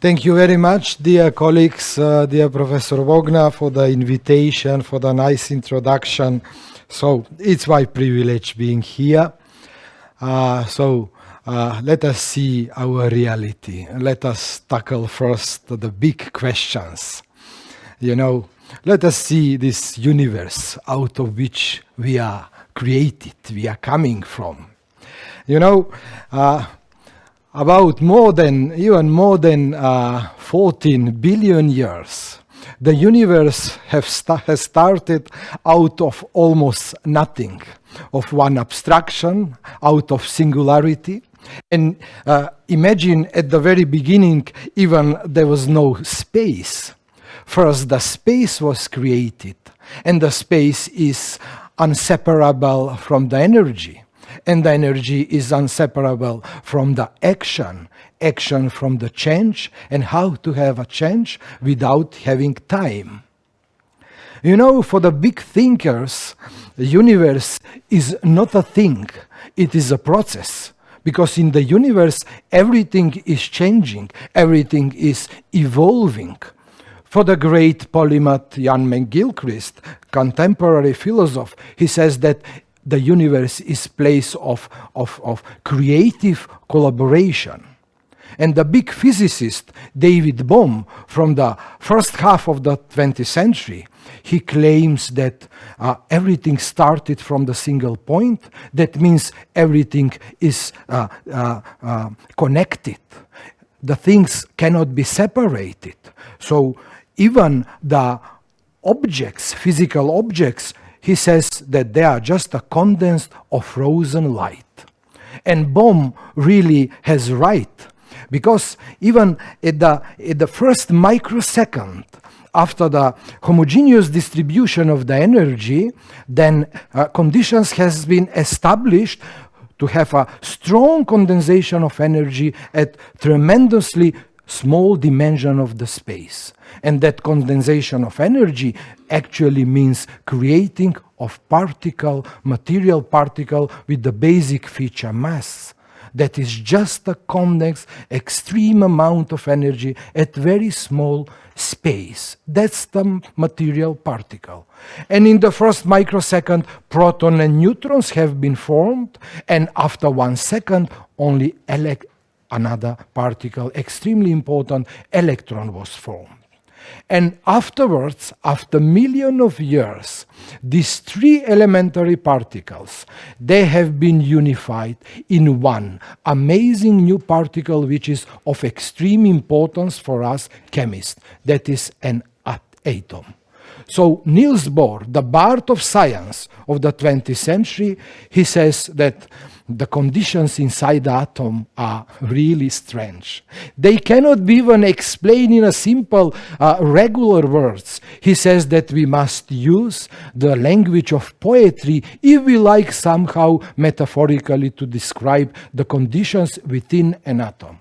Thank you very much, dear colleagues, uh, dear Professor Wogner, for the invitation, for the nice introduction. So it's my privilege being here. Uh, so uh, let us see our reality. Let us tackle first the big questions. You know, let us see this universe out of which we are created, we are coming from. You know, uh, about more than, even more than uh, 14 billion years, the universe sta has started out of almost nothing, of one abstraction, out of singularity. And uh, imagine at the very beginning, even there was no space. First, the space was created, and the space is inseparable from the energy and the energy is inseparable from the action, action from the change, and how to have a change without having time. You know, for the big thinkers, the universe is not a thing, it is a process. Because in the universe, everything is changing, everything is evolving. For the great polymath Jan McGilchrist, contemporary philosopher, he says that the universe is place of, of, of creative collaboration. And the big physicist David Bohm from the first half of the 20th century, he claims that uh, everything started from the single point. That means everything is uh, uh, uh connected. The things cannot be separated. So even the objects, physical objects, he says that they are just a condensed of frozen light. And Bohm really has right, because even at the, at the first microsecond after the homogeneous distribution of the energy, then uh, conditions has been established to have a strong condensation of energy at tremendously small dimension of the space. And that condensation of energy actually means creating of particle, material particle with the basic feature mass. That is just a condense extreme amount of energy at very small space. That's the material particle. And in the first microsecond, proton and neutrons have been formed, and after one second, only another particle, extremely important electron was formed. And afterwards, after million of years, these three elementary particles, they have been unified in one amazing new particle which is of extreme importance for us chemists, that is an atom. So Niels Bohr, the Bart of science of the 20th century, he says that the conditions inside the atom are really strange. They cannot be even explained in a simple, uh, regular words. He says that we must use the language of poetry if we like somehow metaphorically to describe the conditions within an atom.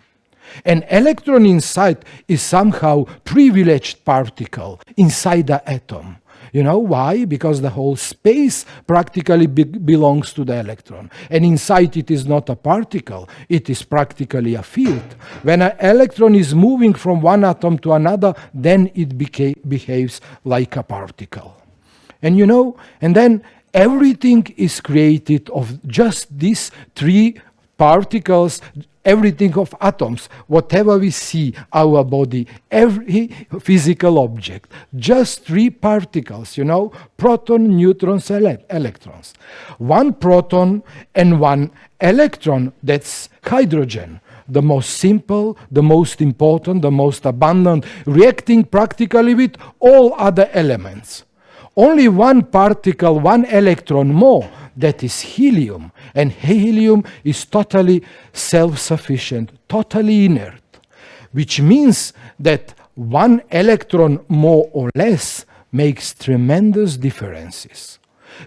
An electron inside is somehow privileged particle inside the atom. You know why? Because the whole space practically be belongs to the electron. And inside it is not a particle, it is practically a field. When an electron is moving from one atom to another, then it behaves like a particle. And you know, and then everything is created of just these three particles everything of atoms, whatever we see, our body, every physical object, just three particles, you know, proton, neutrons, ele electrons. One proton and one electron, that's hydrogen the most simple, the most important, the most abundant, reacting practically with all other elements. Only one particle, one electron more, that is helium. And helium is totally self sufficient, totally inert, which means that one electron more or less makes tremendous differences.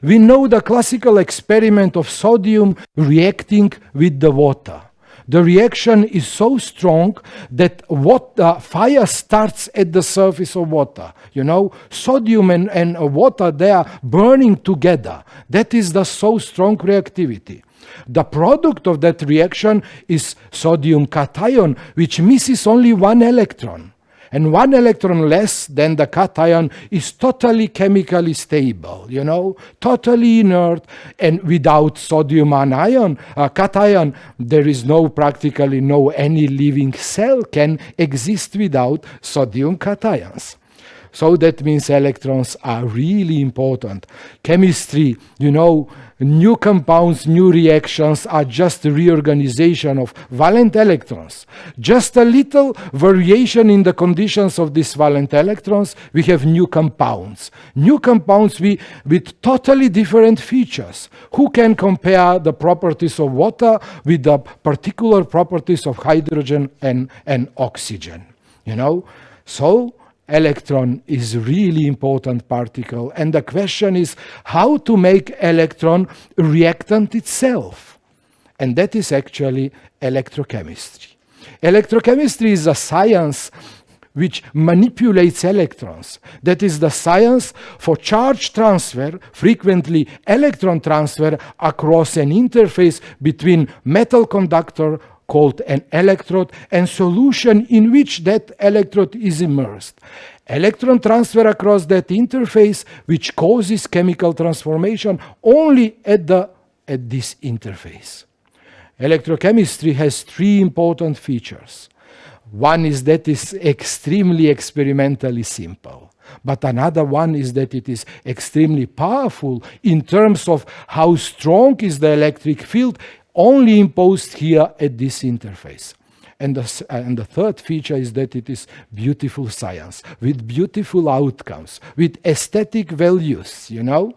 We know the classical experiment of sodium reacting with the water. The reaction is so strong that what uh, fire starts at the surface of water. You know, sodium and, and water, they are burning together. That is the so strong reactivity. The product of that reaction is sodium cation, which misses only one electron and one electron less than the cation is totally chemically stable, you know, totally inert, and without sodium anion, uh, cation, there is no practically no any living cell can exist without sodium cations. So that means electrons are really important. Chemistry, you know, new compounds, new reactions are just a reorganization of valent electrons. Just a little variation in the conditions of these valent electrons, we have new compounds. New compounds we, with totally different features. Who can compare the properties of water with the particular properties of hydrogen and, and oxygen? You know? So electron is really important particle and the question is how to make electron reactant itself and that is actually electrochemistry electrochemistry is a science which manipulates electrons. That is the science for charge transfer, frequently electron transfer across an interface between metal conductor called an electrode and solution in which that electrode is immersed. Electron transfer across that interface which causes chemical transformation only at, the, at this interface. Electrochemistry has three important features. One is that it's extremely experimentally simple. But another one is that it is extremely powerful in terms of how strong is the electric field only imposed here at this interface. And the, uh, and the third feature is that it is beautiful science with beautiful outcomes, with aesthetic values, you know?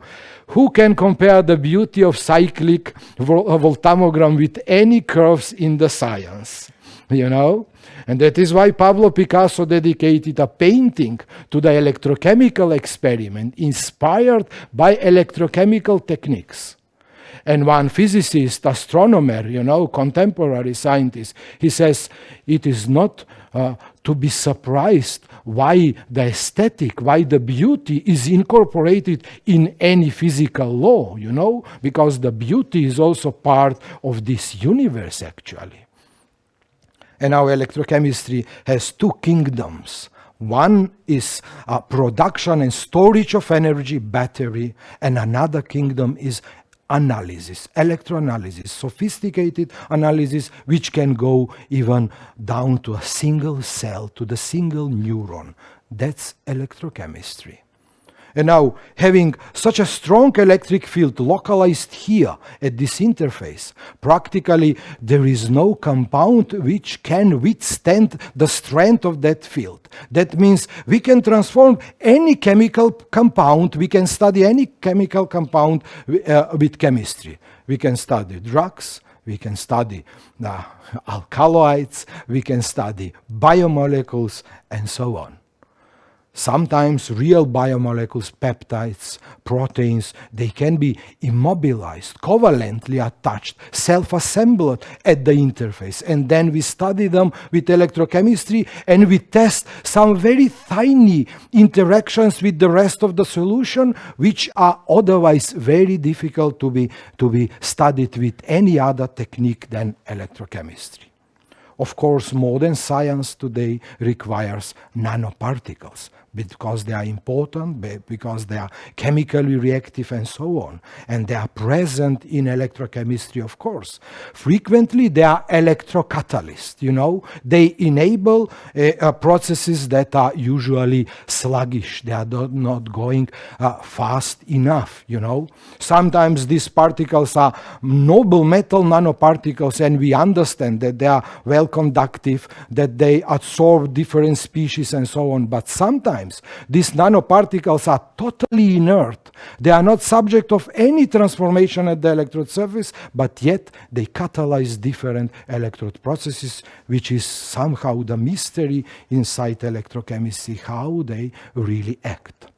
Who can compare the beauty of cyclic vol uh, voltammogram with any curves in the science, you know? And that is why Pablo Picasso dedicated a painting to the electrochemical experiment inspired by electrochemical techniques. And one physicist, astronomer, you know, contemporary scientist, he says it is not uh, to be surprised why the aesthetic, why the beauty is incorporated in any physical law, you know, because the beauty is also part of this universe actually. And our electrochemistry has two kingdoms. One is uh, production and storage of energy, battery, and another kingdom is analysis, electroanalysis, sophisticated analysis, which can go even down to a single cell, to the single neuron. That's electrochemistry. And now, having such a strong electric field localized here at this interface, practically there is no compound which can withstand the strength of that field. That means we can transform any chemical compound, we can study any chemical compound uh, with chemistry. We can study drugs, we can study uh, alkaloids, we can study biomolecules, and so on. Sometimes real biomolecules, peptides, proteins, they can be immobilized, covalently attached, self-assembled at the interface. And then we study them with electrochemistry and we test some very tiny interactions with the rest of the solution, which are otherwise very difficult to be, to be studied with any other technique than electrochemistry. Of course, modern science today requires nanoparticles because they are important, because they are chemically reactive and so on. And they are present in electrochemistry, of course. Frequently, they are electrocatalysts, you know. They enable uh, uh, processes that are usually sluggish. They are not going uh, fast enough, you know. Sometimes these particles are noble metal nanoparticles and we understand that they are well conductive, that they absorb different species and so on. But sometimes times. These nanoparticles are totally inert. They are not subject of any transformation at the electrode surface, but yet they catalyze different electrode processes, which is somehow the mystery inside electrochemistry, how they really act.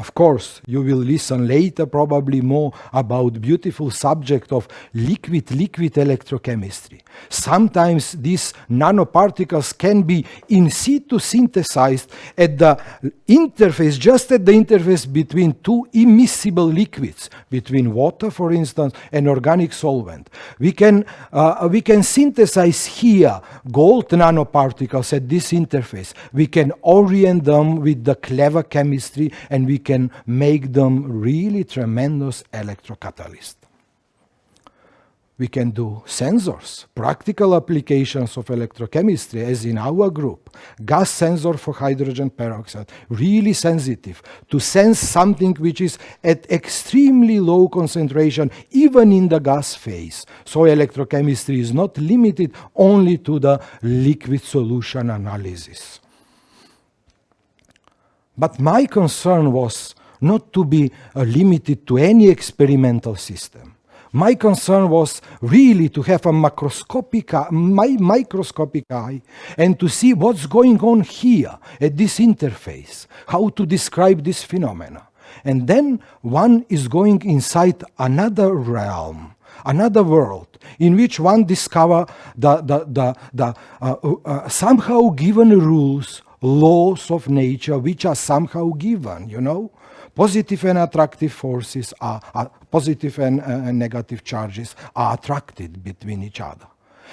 Of course, you will listen later probably more about beautiful subject of liquid-liquid electrochemistry. Sometimes these nanoparticles can be in situ synthesized at the interface, just at the interface between two immiscible liquids, between water, for instance, and organic solvent. We can, uh, we can synthesize here gold nanoparticles at this interface. We can orient them with the clever chemistry and we can make them really tremendous electrocatalysts. We can do sensors, practical applications of electrochemistry, as in our group. Gas sensor for hydrogen peroxide, really sensitive to sense something which is at extremely low concentration, even in the gas phase. So electrochemistry is not limited only to the liquid solution analysis. But my concern was not to be uh, limited to any experimental system. My concern was really to have a macroscopic, my microscopic eye and to see what's going on here at this interface, how to describe this phenomena. And then one is going inside another realm, another world, in which one discover the, the, the, the uh, uh, somehow given rules, laws of nature, which are somehow given, you know? positive and attractive forces are, are positive and, uh, negative charges are attracted between each other.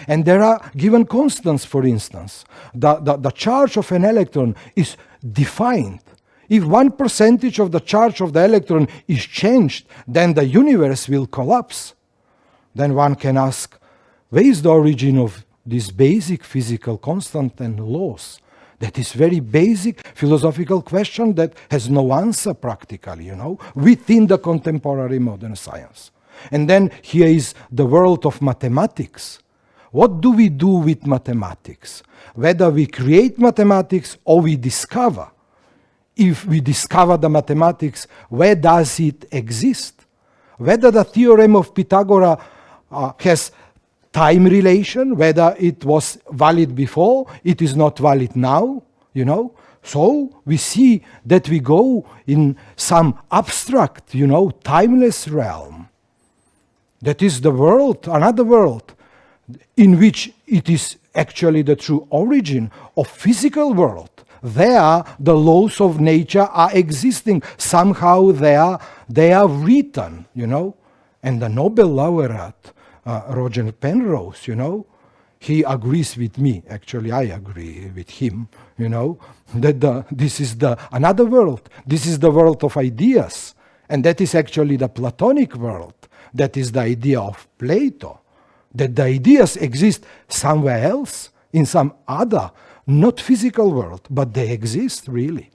And there are given constants, for instance. The, the, the charge of an electron is defined. If one percentage of the charge of the electron is changed, then the universe will collapse. Then one can ask, where is the origin of this basic physical constant and laws? That is very basic philosophical question that has no answer practically, you know, within the contemporary modern science. And then here is the world of mathematics. What do we do with mathematics? Whether we create mathematics or we discover. If we discover the mathematics, where does it exist? Whether the theorem of Pythagoras uh, has time relation, whether it was valid before, it is not valid now, you know. So we see that we go in some abstract, you know, timeless realm. That is the world, another world, in which it is actually the true origin of physical world. There, the laws of nature are existing. Somehow they are, they are written, you know. And the Nobel laureate Uh, Roger Penrose, you know, he agrees with me. Actually, I agree with him, you know, that the, this is the another world. This is the world of ideas. And that is actually the Platonic world. That is the idea of Plato. That the ideas exist somewhere else, in some other, not physical world, but they exist really.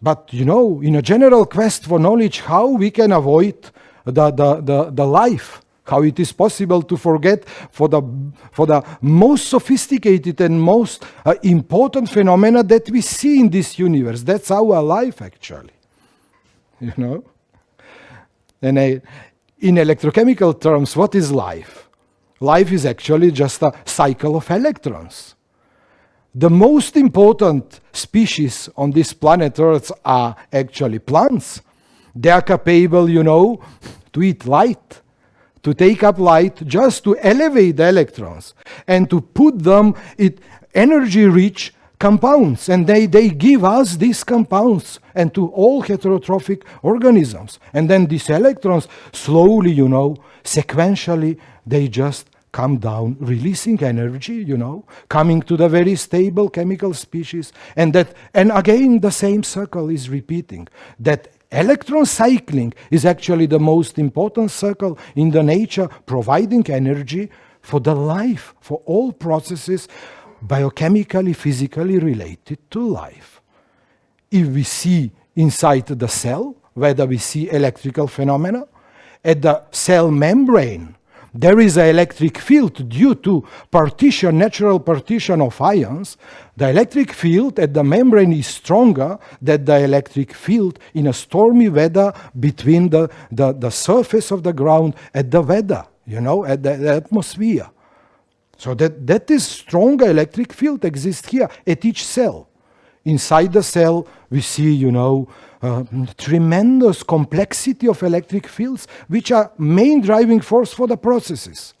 But you know, in a general quest for knowledge, how we can avoid the, the, the, the life how it is possible to forget for the, for the most sophisticated and most uh, important phenomena that we see in this universe. That's our life, actually. You know? And I, in electrochemical terms, what is life? Life is actually just a cycle of electrons. The most important species on this planet Earth are actually plants. They are capable, you know, to eat light to take up light just to elevate the electrons and to put them in energy rich compounds. And they, they give us these compounds and to all heterotrophic organisms. And then these electrons slowly you know sequentially they just come down releasing energy you know coming to the very stable chemical species. And that and again the same circle is repeating that Electron cycling is actually the most important circle in the nature, providing energy for the life, for all processes biochemically, physically related to life. If we see inside the cell, whether we see electrical phenomena, at the cell membrane, there is an electric field due to partition, natural partition of ions. The electric field at the membrane is stronger than the electric field in a stormy weather between the, the, the surface of the ground and the weather, you know, at the, the atmosphere. So that, that is stronger electric field exists here at each cell. Inside the cell, we see, you know, uh, tremendous complexity of electric fields, which are main driving force for the processes.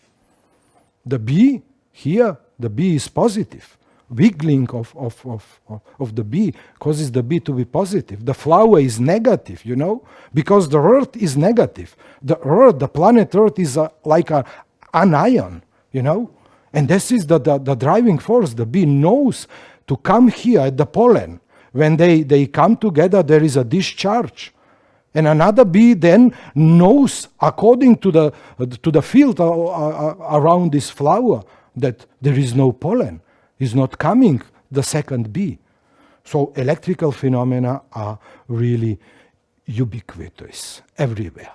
The B here, the B is positive. Wiggling of, of, of, of the B causes the B to be positive. The flower is negative, you know, because the Earth is negative. The Earth, the planet Earth, is a, like a, an ion, you know, and this is the, the, the driving force. The bee knows to come here at the pollen. When they, they come together, there is a discharge. And another bee then knows, according to the, to the field uh, uh, around this flower, that there is no pollen, is not coming the second bee. So electrical phenomena are really ubiquitous everywhere.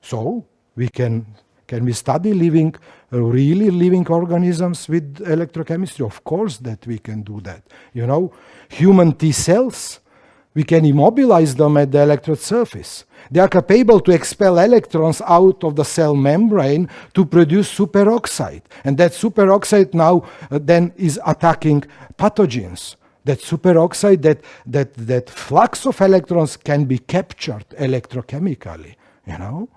So we can can we study living, really living organisms with electrochemistry? Of course that we can do that. You know, human T cells, we can immobilize them at the electrode surface. They are capable to expel electrons out of the cell membrane to produce superoxide. And that superoxide now uh, then is attacking pathogens. That superoxide, that, that, that flux of electrons can be captured electrochemically, you know?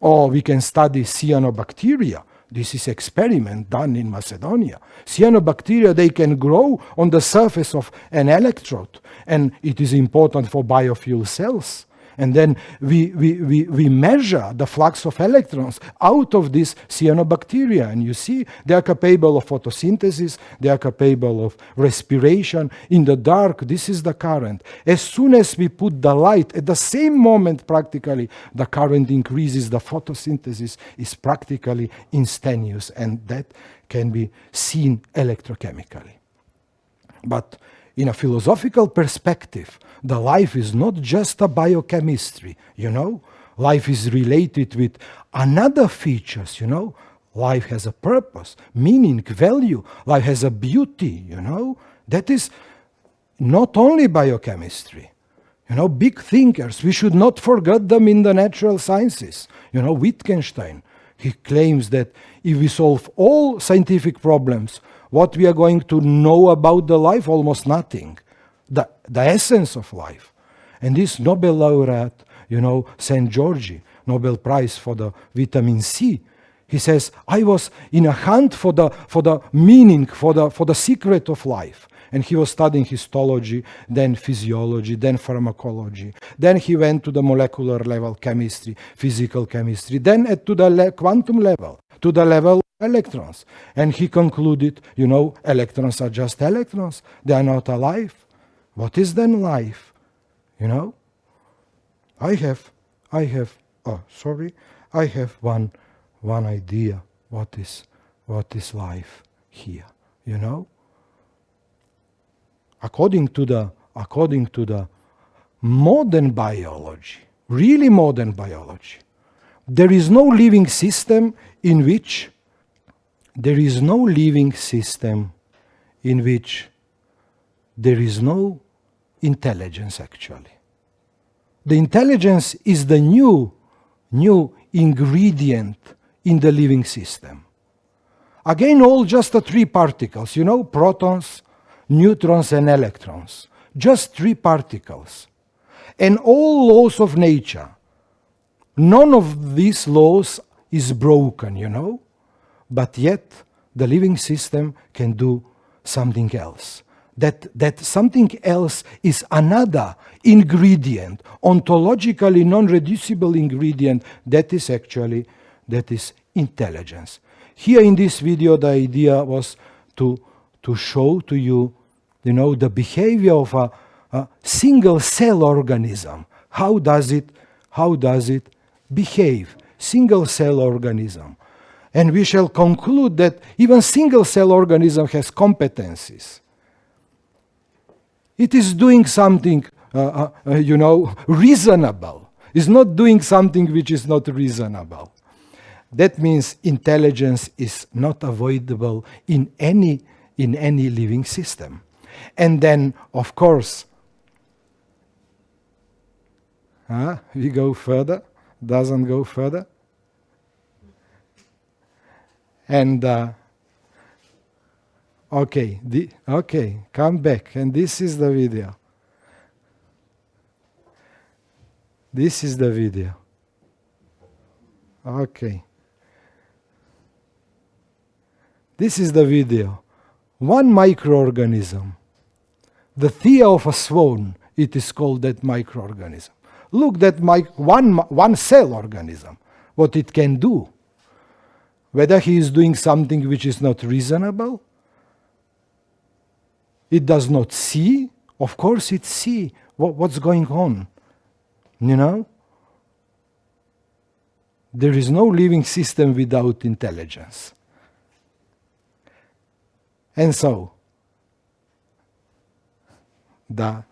Or we can study cyanobacteria. This is experiment done in Macedonia. Cyanobacteria, they can grow on the surface of an electrode, and it is important for biofuel cells. And then we, we, we, we measure the flux of electrons out of this cyanobacteria. And you see, they are capable of photosynthesis, they are capable of respiration. In the dark, this is the current. As soon as we put the light, at the same moment, practically, the current increases, the photosynthesis is practically instantaneous, and that can be seen electrochemically. But in a philosophical perspective, the life is not just a biochemistry, you know? Life is related with another features, you know? Life has a purpose, meaning, value. Life has a beauty, you know? That is not only biochemistry. You know, big thinkers, we should not forget them in the natural sciences. You know, Wittgenstein, he claims that if we solve all scientific problems, what we are going to know about the life? Almost nothing the, the essence of life. And this Nobel laureate, you know, St. George, Nobel Prize for the vitamin C, he says, I was in a hunt for the, for the meaning, for the, for the secret of life. And he was studying histology, then physiology, then pharmacology. Then he went to the molecular level chemistry, physical chemistry, then to the quantum level, to the level electrons. And he concluded, you know, electrons are just electrons, they are not alive. What is then life? You know? I have, I have, oh, sorry, I have one, one idea what is, what is life here, you know? According to the, according to the modern biology, really modern biology, there is no living system in which there is no living system in which there is no intelligence actually. The intelligence is the new, new ingredient in the living system. Again, all just the three particles, you know, protons, neutrons, and electrons. Just three particles. And all laws of nature. None of these laws is broken, you know, but yet the living system can do something else that, that something else is another ingredient, ontologically non-reducible ingredient, that is actually, that is intelligence. Here in this video, the idea was to, to show to you, you know, the behavior of a, a single cell organism. How does it, how does it behave? Single cell organism. And we shall conclude that even single cell organism has competencies it is doing something, uh, uh, uh, you know, reasonable. It's not doing something which is not reasonable. That means intelligence is not avoidable in any, in any living system. And then, of course, we go further, doesn't go further. And uh, Okay, the, okay, come back. And this is the video. This is the video. Okay. This is the video. One microorganism, the thea of a swan, it is called that microorganism. Look that one, one cell organism, what it can do. Whether he is doing something which is not reasonable, it does not see, of course it see what, what's going on. You know? There is no living system without intelligence. And so, the,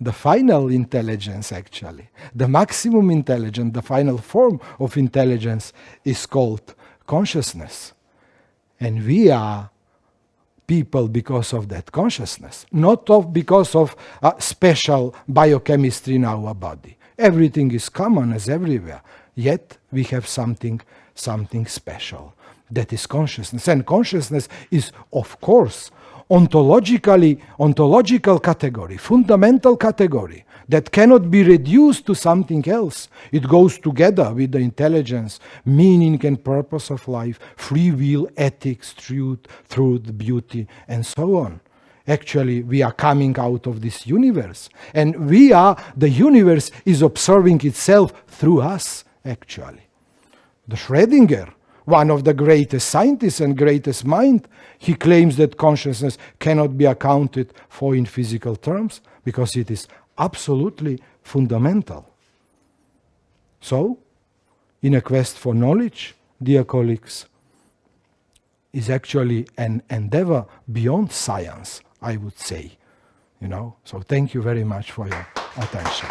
the final intelligence, actually, the maximum intelligence, the final form of intelligence is called consciousness. And we are people because of that consciousness, not of, because of a special biochemistry in our body. Everything is common as everywhere, yet we have something, something special. That is consciousness. And consciousness is, of course, ontologically ontological category, fundamental category that cannot be reduced to something else. It goes together with the intelligence, meaning and purpose of life, free will, ethics, truth, truth, beauty, and so on. Actually, we are coming out of this universe, and we are, the universe is observing itself through us, actually. The Schrödinger, one of the greatest scientists and greatest mind, he claims that consciousness cannot be accounted for in physical terms because it is absolutely fundamental. So, in a quest for knowledge, dear colleagues, is actually an endeavor beyond science, I would say. You know, so thank you very much for your attention.